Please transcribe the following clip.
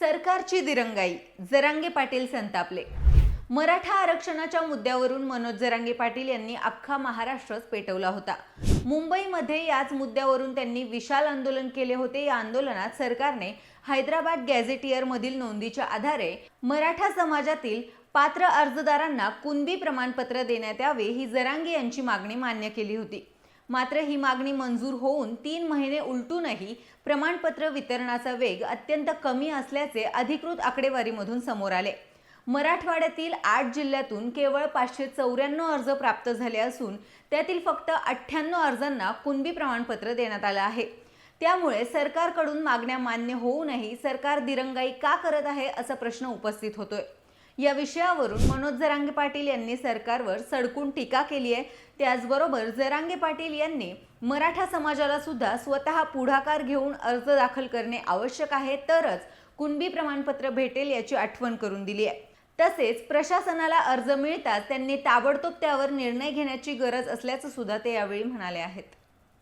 सरकारची दिरंगाई. जरांगे पाटील संतापले. मराठा आरक्षणाच्या मुद्द्यावरून मनोज जरांगे पाटील यांनी अख्खा महाराष्ट्रच पेटवला होता. मुंबईमध्ये याच मुद्द्यावरून त्यांनी विशाल आंदोलन केले होते. या आंदोलनात सरकारने हैदराबाद गॅझेटियर मधील नोंदीच्या आधारे मराठा समाजातील पात्र अर्जदारांना कुणबी प्रमाणपत्र देण्यात यावे ही जरांगे यांची मागणी मान्य केली होती. मात्र ही मागणी मंजूर होऊन तीन महिने उलटूनही प्रमाणपत्र वितरणाचा वेग अत्यंत कमी असल्याचे अधिकृत आकडेवारीमधून समोर आले. मराठवाड्यातील आठ जिल्ह्यातून केवळ पाचशे चौऱ्याण्णव अर्ज प्राप्त झाले असून त्यातील फक्त अठ्ठ्याण्णव अर्जांना कुणबी प्रमाणपत्र देण्यात आलं आहे. त्यामुळे सरकारकडून मागण्या मान्य होऊनही सरकार दिरंगाई का करत आहे असा प्रश्न उपस्थित होतोय. या विषयावरून मनोज जरांगे पाटील यांनी सरकारवर सडकून टीका केली आहे. त्याचबरोबर जरांगे पाटील यांनी मराठा समाजाला सुद्धा स्वतः पुढाकार घेऊन अर्ज दाखल करणे आवश्यक आहे. तरच कुणबी प्रमाणपत्र भेटेल याची आठवण करून दिली आहे. तसेच प्रशासनाला अर्ज मिळताच त्यांनी ताबडतोब त्यावर निर्णय घेण्याची गरज असल्याचं सुद्धा ते यावेळी म्हणाले आहेत.